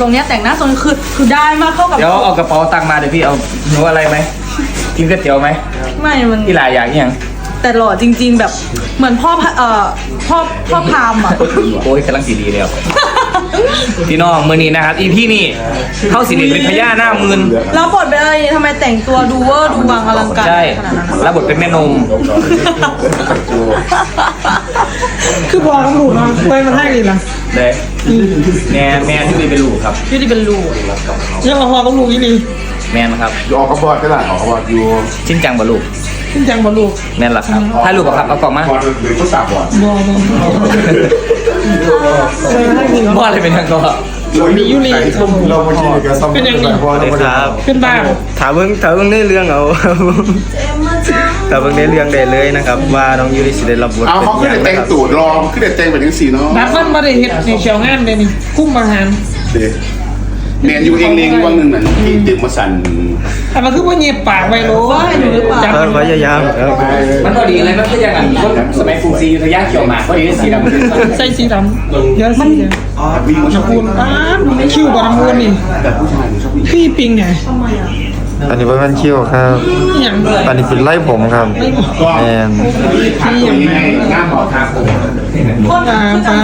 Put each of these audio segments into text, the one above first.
นะคะทุกคนทำผมทรงเนี้ยแต่งหน้าทรงนี้คือคือได้มากเข้ากับเดี๋ยวเอากระเป๋าตังค์มาเดี๋ยวพี่เอาหนูอะไรไหมกินก๋วยเตี๋ยวไหมไม่มันพี่หลายอย่างอหย่างแต่หล่อจริง ๆ แบบเหมือนพ่อพะเอ่อพ่อพ่อพามอะ โอ้ยกำลังสีดีแล้วพี่น้องมือนี้นะครับอีพี่นี่เข้าสิริเป็นพญาหน้ามืนแล้วบทเป็นอะไรทำไมแต่งตัวดูเวอร์ดูวังอลังการใช่ขนาดนั้นอะรับบทเป็นแม่นม คือบอกกับลูกเนาะไปมันให้ดีล่ะ เลยแม่แม่ที่มีเป็นลูกครับยูที่เป็นลูกยังมาพอกับลูกอีนี่แม่นะครับ อยู่ออกกระบอดก็ได้ออกกระบอดอยู่ชิ้นจังบ่ลูกขึ้นจังบ่ลูกแม่นละครับถ้าลูกบ่ครับเอากล่องมาบอดหรือก็สาบบอดบ่บ่ไปมันให้ดีเนาะพ่ออะไรเป็นทางก็มีอยู่นี่เราไม่ใช่การซ่อมเป็นอย่างนี้เป็นบ้า ถามเบิ่งถามเบิ่งในเรื่องเอา ถามเบิ่งในเรื่องได้เลยนะครับ ว่าน้องยูริสิได้รับบทเอาเป็นเขาหขึ้นยังแต่นะงครับตูดรอขึ้นแต่งไปถึงสี่เนาะบัตรมันบ่ได้เฮ็ดในเชียวงานเลยนี่คุ้มอาหารเด็แมนอยู่เองเลงวันหนึ่งนั่นที่ดื่มมาสั่นแต่มันคือว่าเงียบปากไว้โลว่าให้หนูหรือเปล่าจับก็พยายามครับมันพอดีเลยมันก็ยังอันคนสมัยฟูซีระยะเขียวหมากพอดีได้สีดำใส่สีดำเยอะสีแดงวิ่งมาชอบน้ำปูนอ้าคิ้วบ่น้ำปูนนี่แต่ผู้ชายชอบผู้หญิงพี่ปิงเนี่ย อันนี้เป็นคิวครับอหย่างอันนี้เป็นไล่ผมครับแมนขาตัวนี้ให้งามบอกทางผมตาฟ้า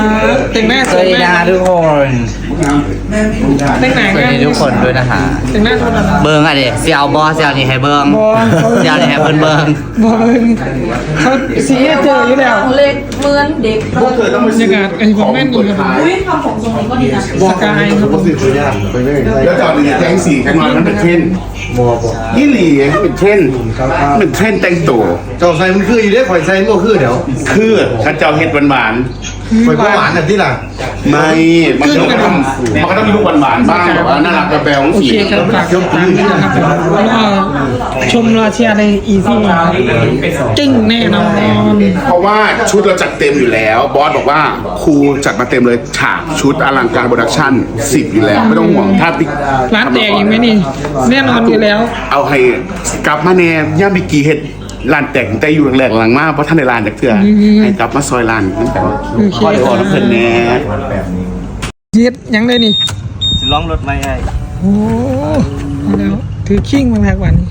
แต่งหน้าสสววัยสดีมากนะทุกคน แต่งหน้างามทุกคนด้วยนะคะ แต่งหน้าเท่านั้นเบิ้งอะเดี๋ยวเสียวบอเสียวนี่ให้เบิ้งบ่เสียวนี่ให้เพิ่นเบิ้งบ่เบิ่งเขาสีเจออยู่แล้วเล็กเหมือนเด็กพวกเธอต้องบรรยากาศไอ้ผมแม่นดีครับอุ้ยทำผมทรงนี้ก็ดีนะสกายครับผมแล้วจอดหนึ่งแทงสี่กันมามันเป็นเทรนยี่หลี่เป็นเทรนเป็นเทรนแต่งตัวเจ้าใส่มันคืออยู่เด้ข่อยใส่มันก็คือเดี๋ยวคือข้าเจ้าเฮ็ดหวาน ข่อยก็หวานอะที่ล่ะๆไม่มันต้องทำมันก็ต้องมีลูกหวานๆบ้างแบบว่าน่ารักกระแบของโอสีเคครับฝากชมตามนี้นะครับแล้วก็ชมรอเชียร์ในอีซี่จึ้งแน่นอนเพราะว่าชุดเราจัดเต็มอยู่แล้ว บอสบอกว่าครูจัดมาเต็มเลยฉากชุดอลังการโปรดักชั่นสิบอยู่แล้ว ไม่ต้องห่วงถ้าติ๊กร้านแตกอีกไหมนี่แน่นอนอยู่แล้ว เอาให้กลับมาแน่ย่ามีกี่เฮ็ด ร้านแตกแต่อยู่แหลกๆหลังมากเพราะท่านในร้านจากเถื่อให้กลับมาซอยร้านตั้งแต่ว่าโอเค ข้อได้บอกน้ำเพลินแน่ยึดยังได้นี่ สิร้องรถไม่ให้โอ้เอาแล้วถือคิงมาแพกวันนี้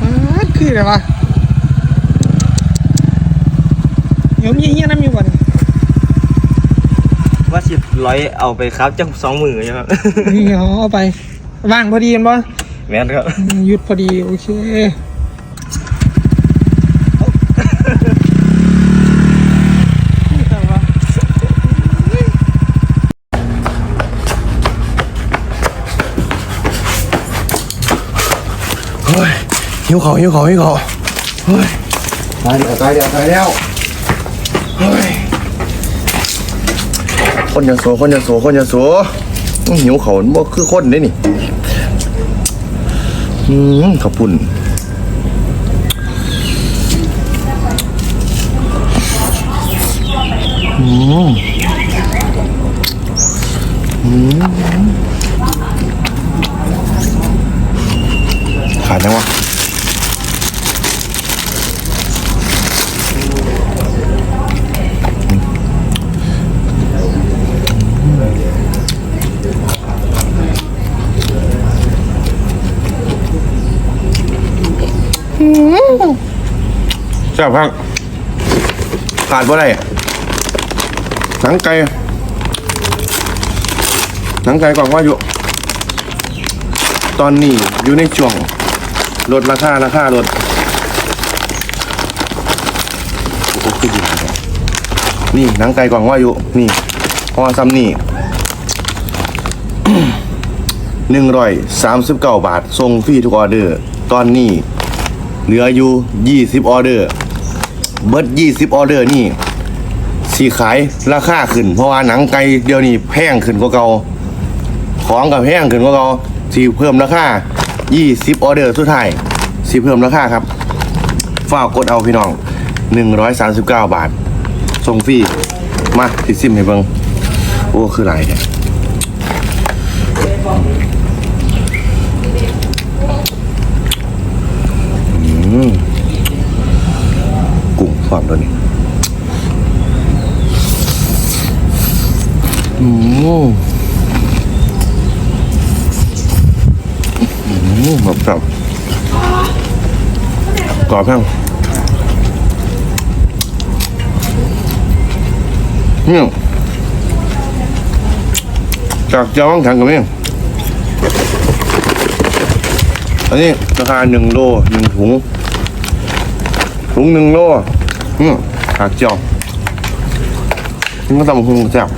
ป๊าดคืออะไรวะเดี๋ยวมีเฮียน้ำอยู่ก่อนว่าสิร้อยเอาไปครับจังสองมือยังครับนี่เอาเอาไปว่างพอดีกันปะแม่นครับหยุดพอดีโอเคหิวเขาหิวเขาหิวเขาเฮ้ยตายเดี๋ยวตายเดี๋ยวตายแล้วเฮ้ย คนจะโสคนจะโสคนจะโสหิวเขาบ่คือคนได้นี่อืมขอบคุณอืมอืมขาดยังวะ แซ่บครับขาดบ่าได้หนังไก่หนังไก่ก่องว่าอยู่ ตอนนี้อยู่ในช่วงลดราคาราคาลดโอ้โหขึ้นดีเลยนี่หนังไก่กล่องว่าอยู่ นี่พอซ้ำนี่หนึ่งร้อยสามสิบเก้าบาทส่งฟรีทุกออเดอร์ ตอนนี้เหลืออยู่20ออเดอร์ เบิด20ออเดอร์นี่สีขายราคาขึ้น เพราะว่าหนังไก่เดี๋ยวนี้แพงขึ้นกว่าเก่าของกับแพงขึ้นกว่าเก่าสีเพิ่มราคา20ออเดอร์สุดท้ายสีเพิ่มราคาครับฝากกดเอาพี่น้อง139บาทส่งฟรีมาติดซิมให้เบิงโอ้คือหลายเนี่ย อืมแบบแบบกรอบแห้งเนี่ยจากเจ้าวังถังกับเนี่ยอันนี้ราคาหนึ่งโลหนึ่งถุง ถุงหนึ่งโลอืมหากเจียวนี่ก็ตำหุงแซ่บ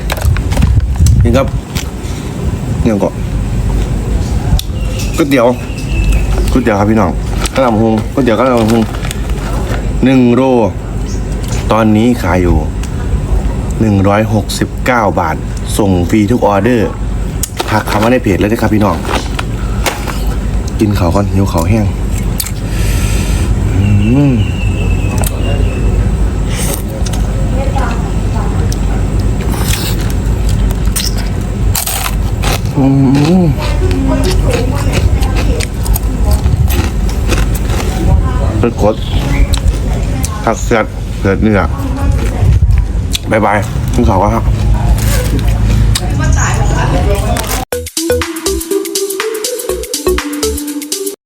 นี่ครับเนี่ยก็ก๋วยเตี๋ยวก๋วยเตี๋ยวครับพี่น้องข้าวตำหุงก๋วยเตี๋ยวข้าวตำหุงหนึ่งโลตอนนี้ขายอยู่หนึ่งร้อยหกสิบเก้าบาท ส่งฟรีทุกออเดอร์ทักคำว่าในเพจเลยนะครับพี่น้อง กินเขาก่อนหิวเขาแห้ง เป็นกดผักเสียดเสียดเนื้อบายบายคุณเขาก็ครับ